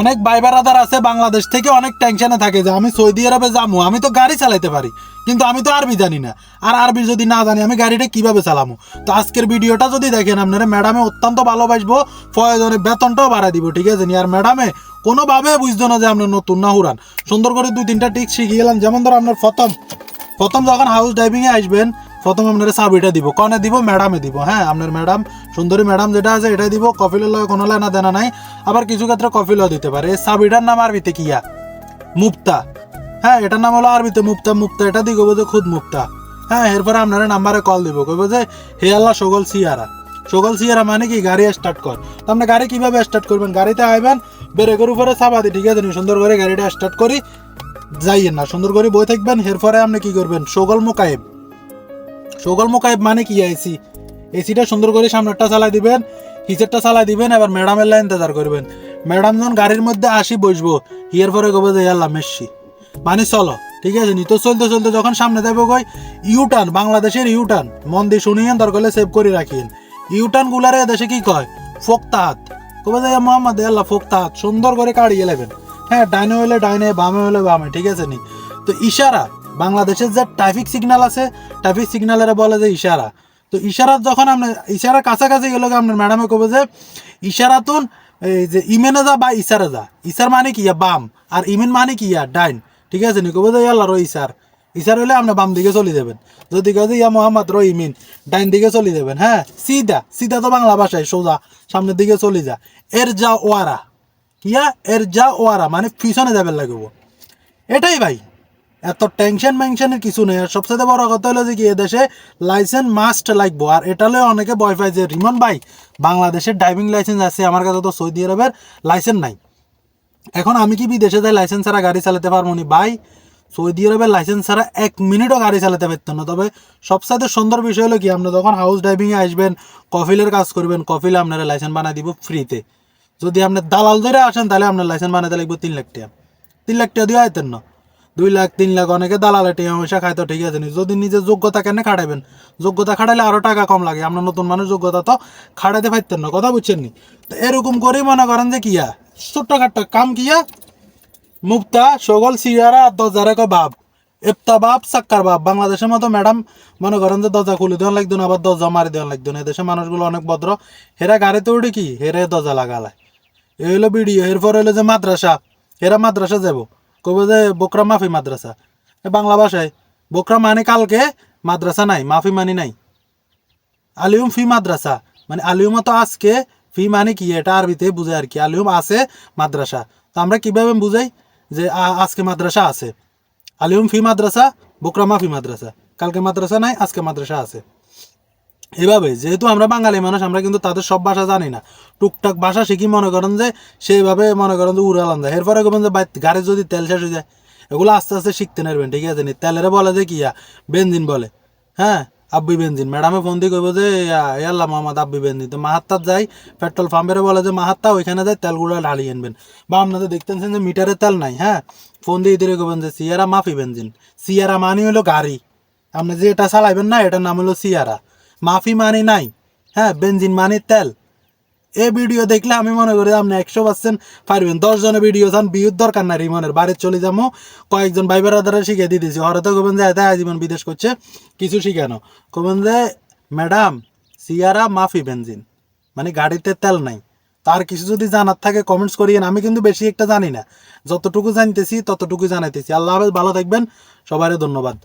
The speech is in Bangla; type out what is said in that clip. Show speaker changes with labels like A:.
A: অনেক ভাই বারাদার আছে বাংলাদেশ থেকে অনেক টেনশনে থাকে যে আমি সৌদি আরবে যাব, আমি তো গাড়ি চালাতে পারি, কিন্তু আমি তো আরবি জানি না। আর আরবি যদি না জানি, আমি গাড়িটা কীভাবে চালামো? তো আজকের ভিডিওটা যদি দেখেন, আপনারা ম্যাডামে অত্যন্ত ভালোবাসবো প্রয়োজনে বেতনটাও বাড়াই দিব, ঠিক আছে? আর ম্যাডামে কোনোভাবে বুঝতো না যে আমরা নতুন না হুরান। সুন্দর করে দুই তিনটা টিক শিখিয়ে গেলাম। যেমন ধরো আপনার প্রথম প্রথম যখন হাউস ড্রাইভিংয়ে আসবেন প্রথম আপনার চাবিটা দিব। কনে দিব? ম্যাডামে দিব হ্যাঁ? আপনার ম্যাডাম, সুন্দরী ম্যাডাম যেটা আছে, এটাই দিব। কফিলের লগে কোনো লেনা দেনা নাই। আবার কিছু ক্ষেত্রে কফিলও দিতে পারে। এই চাবিটার নাম আরবিতে কিয়া মুক্তা। হ্যাঁ এটার নাম হলো আরবিতে মুক্তা মুক্তা। এটা কইবো যে খুদ মুক্তা। হ্যাঁ এরপরে আপনারা নাম্বারে কল দিব। কইবো যে, হে আল্লাহ, সগল সিয়ারা। সকল সিয়ারা মানে কি? গাড়ি স্টার্ট কর। তো আপনি গাড়ি কীভাবে স্টার্ট করবেন? গাড়িতে আইবেন, ব্রেকের উপরে চাপা দিই ঠিক আছে? সুন্দর করে গাড়িটা স্টার্ট করি, যাইয়েন না। সুন্দর করে বই থাকবেন। এরপরে আপনি কি করবেন? সগল মোকায়েব সগল মোকায়েব মানে কি এসি? এসিটা সুন্দর করে সামনেরটা চালাই দিবেন হিচেরটা চালাই দিবেন, এবার ম্যাডামের লাইন ইন্তজার করবেন। ম্যাডাম যখন গাড়ির মধ্যে আসি বসবো, হিয়ার পরে কবে যে আল্লাহ মেসি। মানে চলো, ঠিক আছে? নি তো চলতে চলতে যখন সামনে যাব কই, ইউটার্ন, বাংলাদেশের ইউটার্ন, মন দিয়ে শুনিয়েন দরকার সেভ করে রাখিয়েন। ইউটার্ন গুলারে দেশে কি কয়? ফোক্তাহাত। কবে যে মোহাম্মদ আল্লাহ ফোক্তাহাত। সুন্দর করে কাড়িয়ে নেবেন হ্যাঁ ডাইনে হলে ডাইনে, বামে হলে বামে, ঠিক আছে নি? তো ইশারা বাংলাদেশের যে ট্রাফিক সিগনাল আছে ট্রাফিক সিগন্যালের বলে যে ইশারা। তো ইশারা যখন আপনার ইশারা কাছাকাছি গেলে আপনার ম্যাডামে কবে যে, ইশারাতুন, এই যে, ইমেনে যা বা ইশারা যা। ইশার মানে কি? ইয়া বাম। আর ইমেন মানে কি? ইয়া ডাইন। ঠিক আছে? নি কবে যে আল্লাহ রো ইশার ইশার হলে আপনি বাম দিকে চলে যাবেন। যদি কয়ে যে, ইয়া মোহাম্মদ রো ইমিন, ডাইন দিকে চলে যাবেন। হ্যাঁ? সিধা। সিধা তো বাংলা ভাষায় সোজা। সামনের দিকে চলে যা। এর যা ওয়ারা ইয়া? এর যা ওয়ারা মানে পিছনে যাবেন লাগব। এটাই ভাই। এত টেনশন মেনশনের কিছু নেই। আর সবচেয়ে বড় কথা হলো যে কি, এদেশে লাইসেন্স মাস্ট লাগবো। আর এটা হলে অনেকে ভয় পায় যে, রিমন ভাই, বাংলাদেশের ড্রাইভিং লাইসেন্স আছে, আমার কাছে তো সৌদি আরবের লাইসেন্স নাই। এখন আমি কি বিদেশে যাই লাইসেন্স ছাড়া গাড়ি চালাতে পারব নি? ভাই, সৌদি আরবের লাইসেন্স ছাড়া এক মিনিটও গাড়ি চালাতে পারতেন না। তবে সবসাথে সুন্দর বিষয় হলো কি, আপনি যখন হাউস ড্রাইভিংয়ে আসবেন, কফিলের কাজ করবেন, কফিলে আপনারা লাইসেন্স বানাই দিব ফ্রিতে যদি আপনি দালাল ধরে আসেন, তাহলে আপনার লাইসেন্স বানাতে লাগবে তিন লাখ টাকা। তিন লাখ টাকা দিয়ে আইতেন না। দুই লাখ, তিন লাখ অনেকে দালালে টিয়া পয়সা খায় তো, ঠিক আছে। যদি নিজের যোগ্যতা কেন খাটাবেন যোগ্যতা খাটাইলে আরও টাকা কম লাগে। আপনার নতুন মানুষ, যোগ্যতা তো খাটাইতে পারতেন না, কথা বুঝছেন নি? তো এরকম করেই মনে করেন যে কিয়া ছোট্টখাট্ট কাম কিয়া মুক্তা, সগল, সিয়ারা আর দরজারে কয় বাপ। এফতা বাপ, সাক্কার বাপ। বাংলাদেশের মতো ম্যাডাম মনে করেন যে দরজা খুলে দেওয়া লাগতো না, আবার দরজা মারি দেওয়া লাগতো না। এদেশের মানুষগুলো অনেক ভদ্র। হেরা গাড়িতে উঠে কি? হেরে দরজা লাগালায় এই হলো ভিডিও এরপর হলো যে মাদ্রাসা। হেরা মাদ্রাসা যাব। কবে যে বকরা মাফি মাদ্রাসা। বাংলা ভাষায়, বকরা মানে কালকে, মাদ্রাসা নাই, মাফি মানি নাই। আলিউম ফি মাদ্রাসা মানে আলিউমা তো আজকে, ফি মানে কি এটা আরবিতে বুঝে আর কি, আলিউম আছে মাদ্রাসা। তো আমরা কীভাবে বুঝাই যে আজকে মাদ্রাসা আছে? আলিউম ফি মাদ্রাসা, বকরা মাফি মাদ্রাসা। কালকে মাদ্রাসা নাই, আজকে মাদ্রাসা আছে। এভাবে যেহেতু আমরা বাঙালি মানুষ, আমরা কিন্তু তাদের সব ভাষা জানি না। টুকটাক ভাষা শিখি মনে করেন যে, সেইভাবে মনে করেন যে উড়ালাম যায়। এরপরে কবেন যে গাড়ি যদি তেল শেষ হয়ে যায়, এগুলো আস্তে আস্তে শিখতে নেবেন ঠিক আছে? তেলের বলে যে কিয়া বেঞ্জিন বলে। হ্যাঁ? আব্বি বেঞ্জিন ম্যাডামে ফোন দিয়ে কইব যে আল্লাহ মোহাম্মদ আব্বি বেঞ্জিন তো মাহাত্তার যাই, পেট্রোল পাম্পের বলে যে, মাহাত্তা, ওইখানে যাই, তেলগুলো ঢালিয়ে আনবেন। বা আপনাদের দেখতেছেন যে, মিটারে তেল নাই হ্যাঁ? ফোন দিয়ে দিয়ে কবেন যে, সিয়ারা মাফি বেঞ্জিন সিয়ারা মানে হলো গাড়ি। আপনি যে এটা চালাইবেন না, এটার নাম হলো সিয়ারা। মাফি মানে নাই হ্যাঁ বেঞ্জিন মানে তেল। এই ভিডিও দেখলে আমি মনে করি আপনি একশো পার্সেন্ট পারবেন। দশ জনের ভিডিও চান বিয়ের দরকার নাই, রিমনের বাড়ির চলে যাব। কয়েকজন ভাই বেড়াদারা শিখে দিয়ে দিয়েছি। হয়তো কবেন যে এত আজীবন বিদেশ করছে, কিছু শিখানো কবেন যে, ম্যাডাম, সিয়ারা মাফি বেঞ্জিন মানে গাড়িতে তেল নাই। তার কিছু যদি জানার থাকে, কমেন্টস করিয়েন। আমি কিন্তু বেশি একটা জানি না। যতটুকু জানতেছি ততটুকু জানাইতেছি। আল্লাহ হাফেজ, ভালো থাকবেন। সবারই ধন্যবাদ।